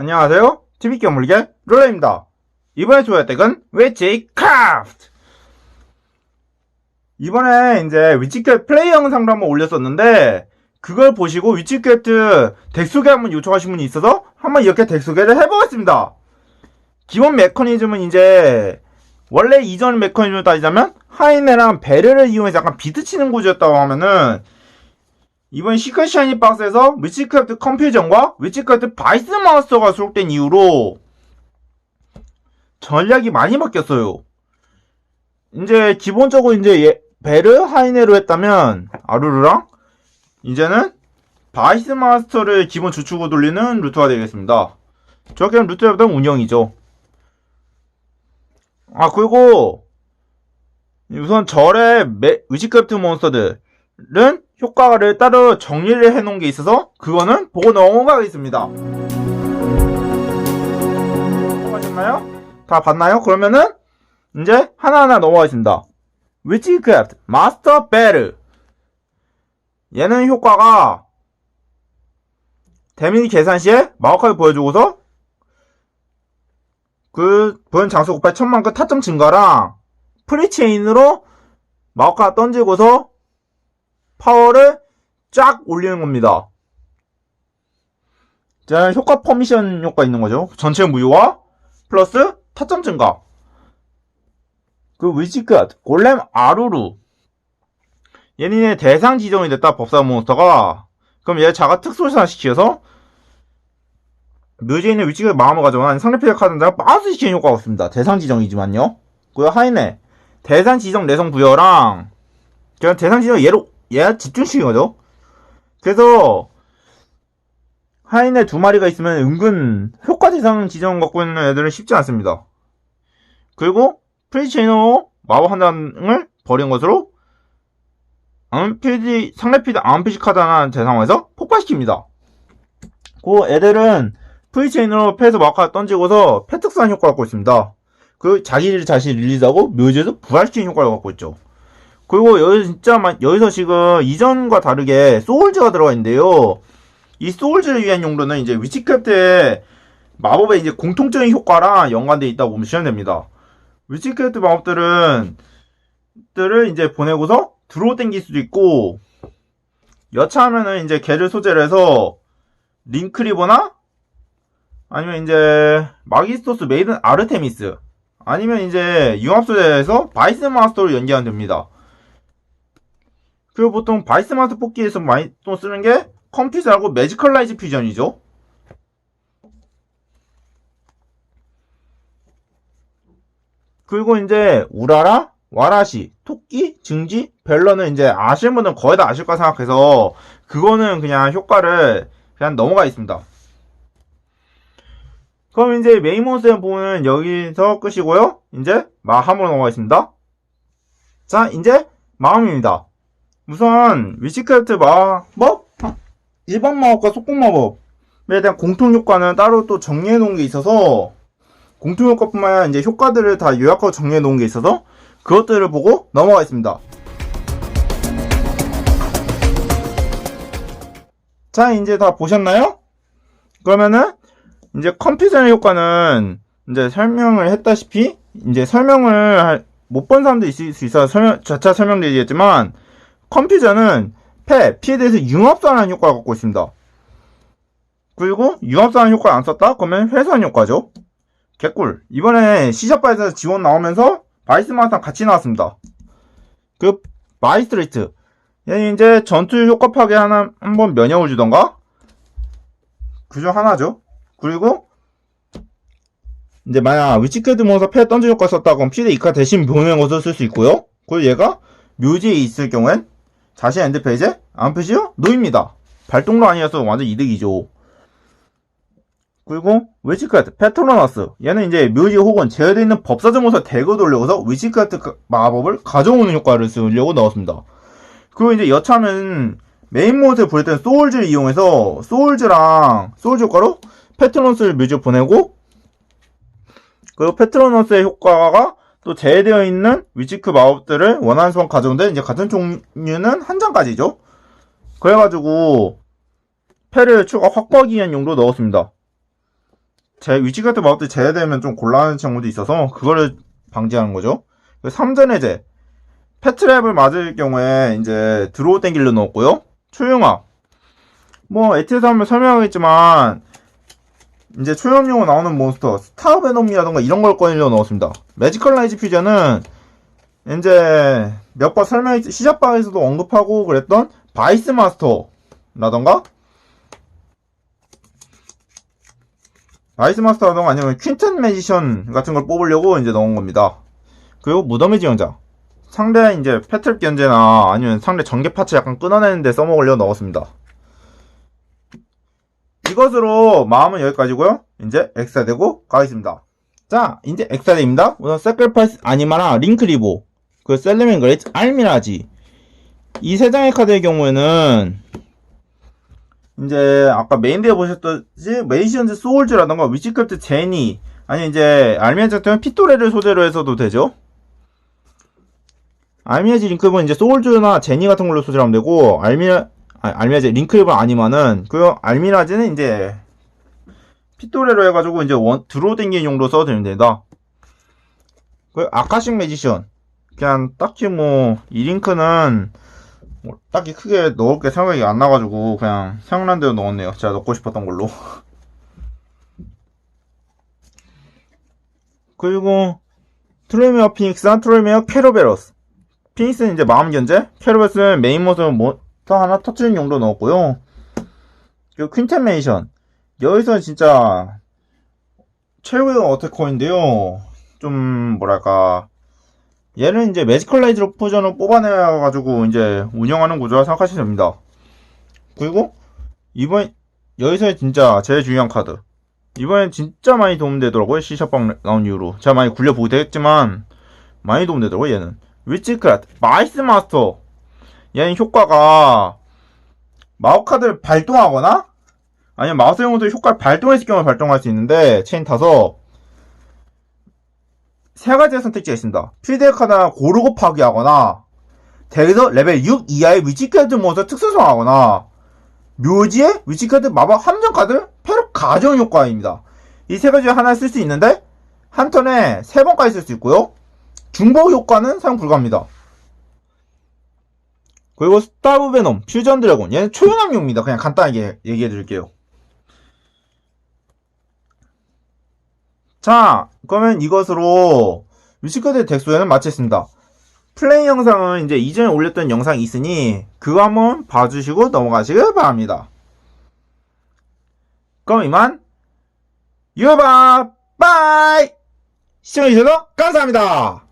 안녕하세요. TV기 물개 롤러입니다. 이번에 좋아할 덱은 위치 크래프트! 이번에 이제 위치 크래프트 플레이 영상도 한번 올렸었는데 그걸 보시고 위치 크래프트 덱 소개 한번 요청하신 분이 있어서 한번 이렇게 덱 소개를 해보겠습니다. 기본 메커니즘은 이제 원래 이전 메커니즘을 따지자면 하이네랑 베르를 이용해서 약간 비트 치는 구조였다고 하면은 이번 시크릿 샤이니 박스에서 위치크래프트 컴퓨전과 위치크래프트 바이스 마스터가 수록된 이후로 전략이 많이 바뀌었어요. 이제 기본적으로 이제 예- 베르 하이네로 했다면 아루르랑 이제는 바이스 마스터를 기본 주축으로 돌리는 루트가 되겠습니다. 저렇게 하면 루트보다 운영이죠. 아 그리고 우선 절의 메- 위치크래프트 몬스터들 은 효과를 따로 정리를 해놓은 게 있어서 그거는 보고 넘어가겠습니다. 넘어가셨나요? 다 봤나요? 그러면은 이제 하나하나 넘어가겠습니다. 위치크래프트 마스터 베르 얘는 효과가 데미지 계산 시에 마우카를 보여주고서 그 보연 장소 곱하기 천만큼 타점 증가랑 프리체인으로 마우카 던지고서 파워를 쫙 올리는 겁니다. 자, 효과 퍼미션 효과 있는 거죠. 전체 무효화 플러스 타점 증가. 그 위치끝 골렘 아루루. 얘는 대상 지정이 됐다 법사 몬스터가 그럼 얘 자가 특수를 시켜서 묘지에 있는 위치가 마음을 가져간 상대편의 카드가 마우스 시키는 효과가 없습니다. 대상 지정이지만요. 그 하이네 대상 지정 내성 부여랑 그냥 대상 지정 얘로 얘 집중시킨 거죠. 그래서 하인의 두 마리가 있으면 은근 효과 대상 지정 갖고 있는 애들은 쉽지 않습니다. 그리고 프리체이너 마법 한 장을 버린 것으로 암피디 상대피디 암피시 카드 하나 대상화해서 폭발시킵니다. 그 애들은 프리체이너로 패에서 마카 던지고서 패특산 효과를 갖고 있습니다. 그 자기 자신 릴리즈하고 묘지에서 부활시키는 효과를 갖고 있죠. 그리고 여기 진짜 막 여기서 지금 이전과 다르게 소울즈가 들어가 있는데요. 이 소울즈를 위한 용도는 이제 위치크래프트의 마법의 이제 공통적인 효과랑 연관되어 있다고 보면 시작됩니다. 위치크래프트 마법들은 들을 이제 보내고서 드로우 땡길 수도 있고 여차하면은 이제 걔를 소재로 해서 링크리버나 아니면 이제 마기스토스 메이든 아르테미스 아니면 이제 융합 소재에서 바이스 마스터로 연기하면 됩니다. 그리고 보통 바이스 마스터 뽑기에서 많이 또 쓰는 게 컴퓨터하고 매지컬라이즈 퓨전이죠. 그리고 이제 우라라, 와라시, 토끼, 증지, 벨러는 이제 아시는 분들은 거의 다 아실 거라 생각해서 그거는 그냥 효과를 그냥 넘어가 있습니다. 그럼 이제 메인 몬스터 부분은 여기서 끝이고요. 이제 마함으로 넘어가겠습니다. 자, 이제 마음입니다. 우선 위치크래프트 마법 일반 마법과 속공 마법에 대한 공통 효과는 따로 또 정리해 놓은 게 있어서 공통 효과뿐만 아니라 이제 효과들을 다 요약하고 정리해 놓은 게 있어서 그것들을 보고 넘어가겠습니다. 자, 이제 다 보셨나요? 그러면은 이제 컴퓨터의 효과는 이제 설명을 했다시피 이제 설명을 못 본 사람도 있을 수 있어서 설명, 자차 설명드리겠지만 컴퓨터는 패, 피에 대해서 융합선하는 효과를 갖고 있습니다. 그리고 융합선하는 효과를 안 썼다? 그러면 회수하는 효과죠. 개꿀. 이번에 C샵바에서 지원 나오면서 바이스 마스랑 같이 나왔습니다. 그 바이스트레이트. 얘는 이제 전투 효과 파괴 하나 한번 면역을 주던가 그중 하나죠. 그리고 이제 만약 위치캐드 모어서 패 던져 효과 썼다 그럼 피드 이카 대신 보내는 것을 쓸 수 있고요. 그리고 얘가 묘지에 있을 경우엔 자신 엔드페이지에 암표시요 놓입니다. 발동로 아니어서 완전 이득이죠. 그리고 위치카트 페트로너스 얘는 이제 묘지 혹은 제어되어 있는 법사정모서 대거 돌려서 위치카트 마법을 가져오는 효과를 쓰려고 넣었습니다. 그리고 이제 여차하면 메인 모드에 부를 때는 소울즈를 이용해서 소울즈랑 소울즈 효과로 페트로너스를 묘지에 보내고 그리고 페트로너스의 효과가 또 제외되어 있는 위치크 마법들을 원하는 수만 가져오는데 이제 같은 종류는 한 장까지죠. 그래가지고 패를 추가 확보하기 위한 용도로 넣었습니다. 제 위치 같은 마법들이 제외되면 좀 곤란한 경우도 있어서 그거를 방지하는 거죠. 3전 해제. 패트랩을 맞을 경우에 이제 드로우 땡길로 넣었고요. 초용화. 뭐 에티에서 한번 설명하겠지만 이제 초염용으로 나오는 몬스터 스타 베놈이라던가 이런 걸 꺼내려 넣었습니다. 매지컬 라이즈 퓨전은 이제 몇 번 설명 시작방에서도 언급하고 그랬던 바이스 마스터라던가 바이스 마스터라던가 아니면 퀸튼 매지션 같은 걸 뽑으려고 이제 넣은 겁니다. 그리고 무덤의 지형자 상대 이제 패틀 견제나 아니면 상대 전개 파츠 약간 끊어내는데 써먹으려 넣었습니다. 이것으로 마음은 여기까지고요. 이제 엑사 되고 가겠습니다. 자, 이제 엑사데입니다. 우선 세크리파이스 아니마라 링크리보 그 셀레멘 그레이트 알미라지 이 세 장의 카드의 경우에는 이제 아까 메인대에 보셨듯이 메이션즈 소울즈라던가 위치크래프트 제니 아니 이제 알미라지 같은 피토레를 소재로 해서도 되죠. 알미라지 링크리보는 이제 소울즈나 제니 같은 걸로 소재로 하면 되고 알미라 아, 알미라지 링크리보 아니면은 그 알미라지는 이제 피토레로 해가지고 이제 원 드로우 땡기는 용도로 써도 됩니다. 그 아카식 매지션 그냥 딱히 뭐 이 링크는 뭐 딱히 크게 넣을 게 생각이 안 나가지고 그냥 생각난 대로 넣었네요. 제가 넣고 싶었던 걸로. 그리고 트로이메어 피닉스랑 트로이메어 캐로베러스. 피닉스는 이제 마음 견제, 캐로베러스는 메인 모습 모터 하나 터트리는 용도 넣었고요. 그리고 퀸텐메이션. 여기서 진짜 최고의 어태커인데요. 좀 뭐랄까 얘는 이제 매지컬라이즈 포전을 뽑아내가지고 이제 운영하는 구조라 생각하시면 됩니다. 그리고 이번 여기서 진짜 제일 중요한 카드. 이번엔 진짜 많이 도움되더라고요. C샵방 나온 이후로. 제가 많이 굴려보기도 했지만 많이 도움되더라고요. 얘는. 위치크라트 마이스 마스터. 얘는 효과가 마법 카드를 발동하거나 아니면 마우스 용어들 효과를 발동했을 경우에 발동할 수 있는데 체인 타서 세 가지의 선택지가 있습니다. 필드 카드나 고르고 파괴하거나 덱에서 레벨 6 이하의 위치카드 모습 특수성하거나 묘지의 위치카드 마법 함정 카드 패로 가정 효과입니다. 이 세 가지 중 하나 쓸 수 있는데 한 턴에 세 번까지 쓸 수 있고요. 중복 효과는 사용 불가합니다. 그리고 스타브 베놈, 퓨전 드래곤 얘는 초용합용입니다. 그냥 간단하게 얘기해 드릴게요. 자, 그러면 이것으로 뮤지컬의 덱소에는 마쳤습니다. 플레이 영상은 이제 이전에 올렸던 영상이 있으니 그거 한번 봐주시고 넘어가시길 바랍니다. 그럼 이만 유바 빠이 시청해주셔서 감사합니다.